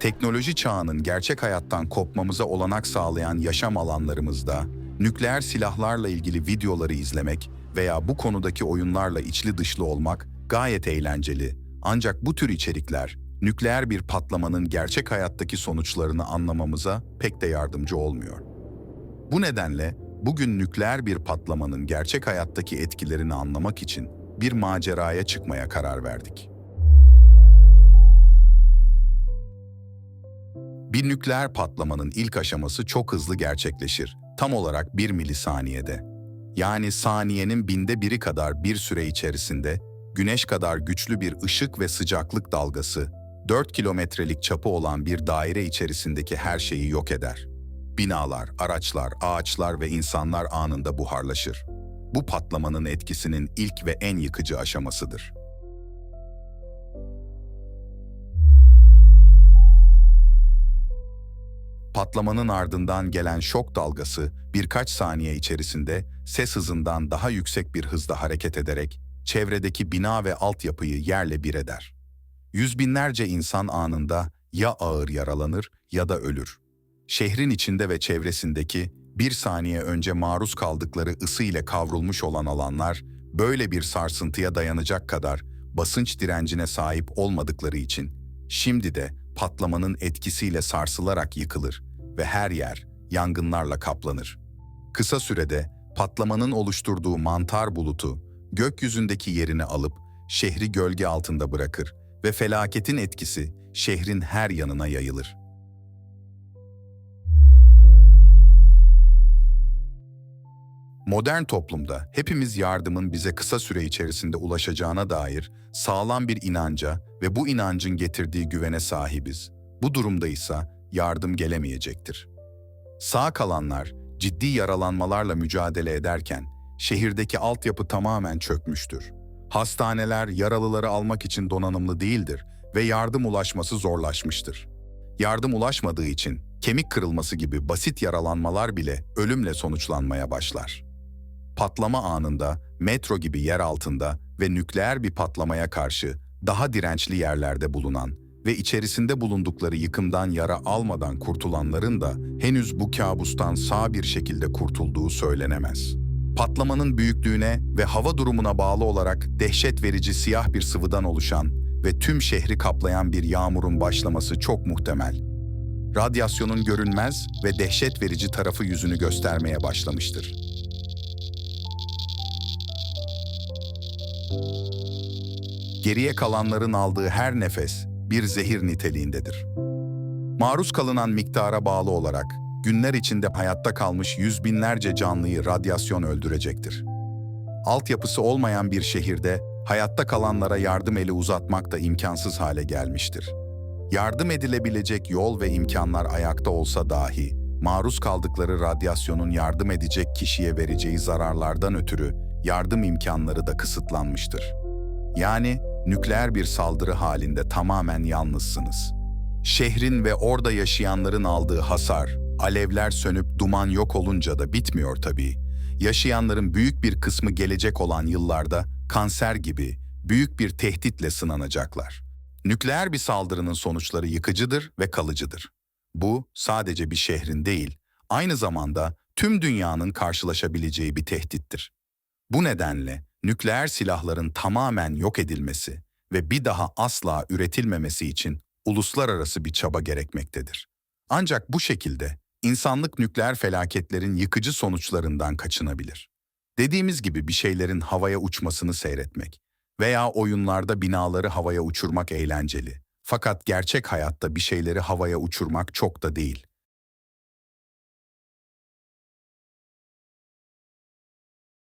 teknoloji çağının gerçek hayattan kopmamıza olanak sağlayan yaşam alanlarımızda nükleer silahlarla ilgili videoları izlemek veya bu konudaki oyunlarla içli dışlı olmak gayet eğlenceli. Ancak bu tür içerikler nükleer bir patlamanın gerçek hayattaki sonuçlarını anlamamıza pek de yardımcı olmuyor. Bu nedenle bugün nükleer bir patlamanın gerçek hayattaki etkilerini anlamak için bir maceraya çıkmaya karar verdik. Bir nükleer patlamanın ilk aşaması çok hızlı gerçekleşir. Tam olarak bir milisaniyede. Yani saniyenin binde biri kadar bir süre içerisinde güneş kadar güçlü bir ışık ve sıcaklık dalgası 4 kilometrelik çapı olan bir daire içerisindeki her şeyi yok eder. Binalar, araçlar, ağaçlar ve insanlar anında buharlaşır. Bu patlamanın etkisinin ilk ve en yıkıcı aşamasıdır. Patlamanın ardından gelen şok dalgası birkaç saniye içerisinde ses hızından daha yüksek bir hızda hareket ederek çevredeki bina ve altyapıyı yerle bir eder. Yüz binlerce insan anında ya ağır yaralanır ya da ölür. Şehrin içinde ve çevresindeki bir saniye önce maruz kaldıkları ısı ile kavrulmuş olan alanlar böyle bir sarsıntıya dayanacak kadar basınç direncine sahip olmadıkları için şimdi de patlamanın etkisiyle sarsılarak yıkılır ve her yer yangınlarla kaplanır. Kısa sürede patlamanın oluşturduğu mantar bulutu gökyüzündeki yerini alıp şehri gölge altında bırakır ve felaketin etkisi şehrin her yanına yayılır. Modern toplumda hepimiz yardımın bize kısa süre içerisinde ulaşacağına dair sağlam bir inanca ve bu inancın getirdiği güvene sahibiz. Bu durumda ise yardım gelemeyecektir. Sağ kalanlar ciddi yaralanmalarla mücadele ederken şehirdeki altyapı tamamen çökmüştür. Hastaneler yaralıları almak için donanımlı değildir ve yardım ulaşması zorlaşmıştır. Yardım ulaşmadığı için kemik kırılması gibi basit yaralanmalar bile ölümle sonuçlanmaya başlar. Patlama anında metro gibi yer altında ve nükleer bir patlamaya karşı daha dirençli yerlerde bulunan ve içerisinde bulundukları yıkımdan yara almadan kurtulanların da henüz bu kabustan sağ bir şekilde kurtulduğu söylenemez. Patlamanın büyüklüğüne ve hava durumuna bağlı olarak dehşet verici siyah bir sıvıdan oluşan ve tüm şehri kaplayan bir yağmurun başlaması çok muhtemel. Radyasyonun görünmez ve dehşet verici tarafı yüzünü göstermeye başlamıştır. Geriye kalanların aldığı her nefes bir zehir niteliğindedir. Maruz kalınan miktara bağlı olarak günler içinde hayatta kalmış yüz binlerce canlıyı radyasyon öldürecektir. Altyapısı olmayan bir şehirde hayatta kalanlara yardım eli uzatmak da imkansız hale gelmiştir. Yardım edilebilecek yol ve imkanlar ayakta olsa dahi, maruz kaldıkları radyasyonun yardım edecek kişiye vereceği zararlardan ötürü yardım imkanları da kısıtlanmıştır. Yani nükleer bir saldırı halinde tamamen yalnızsınız. Şehrin ve orada yaşayanların aldığı hasar, alevler sönüp duman yok olunca da bitmiyor tabii. Yaşayanların büyük bir kısmı gelecek olan yıllarda kanser gibi büyük bir tehditle sınanacaklar. Nükleer bir saldırının sonuçları yıkıcıdır ve kalıcıdır. Bu sadece bir şehrin değil, aynı zamanda tüm dünyanın karşılaşabileceği bir tehdittir. Bu nedenle nükleer silahların tamamen yok edilmesi ve bir daha asla üretilmemesi için uluslararası bir çaba gerekmektedir. Ancak bu şekilde insanlık nükleer felaketlerin yıkıcı sonuçlarından kaçınabilir. Dediğimiz gibi bir şeylerin havaya uçmasını seyretmek veya oyunlarda binaları havaya uçurmak eğlenceli. Fakat gerçek hayatta bir şeyleri havaya uçurmak çok da değil.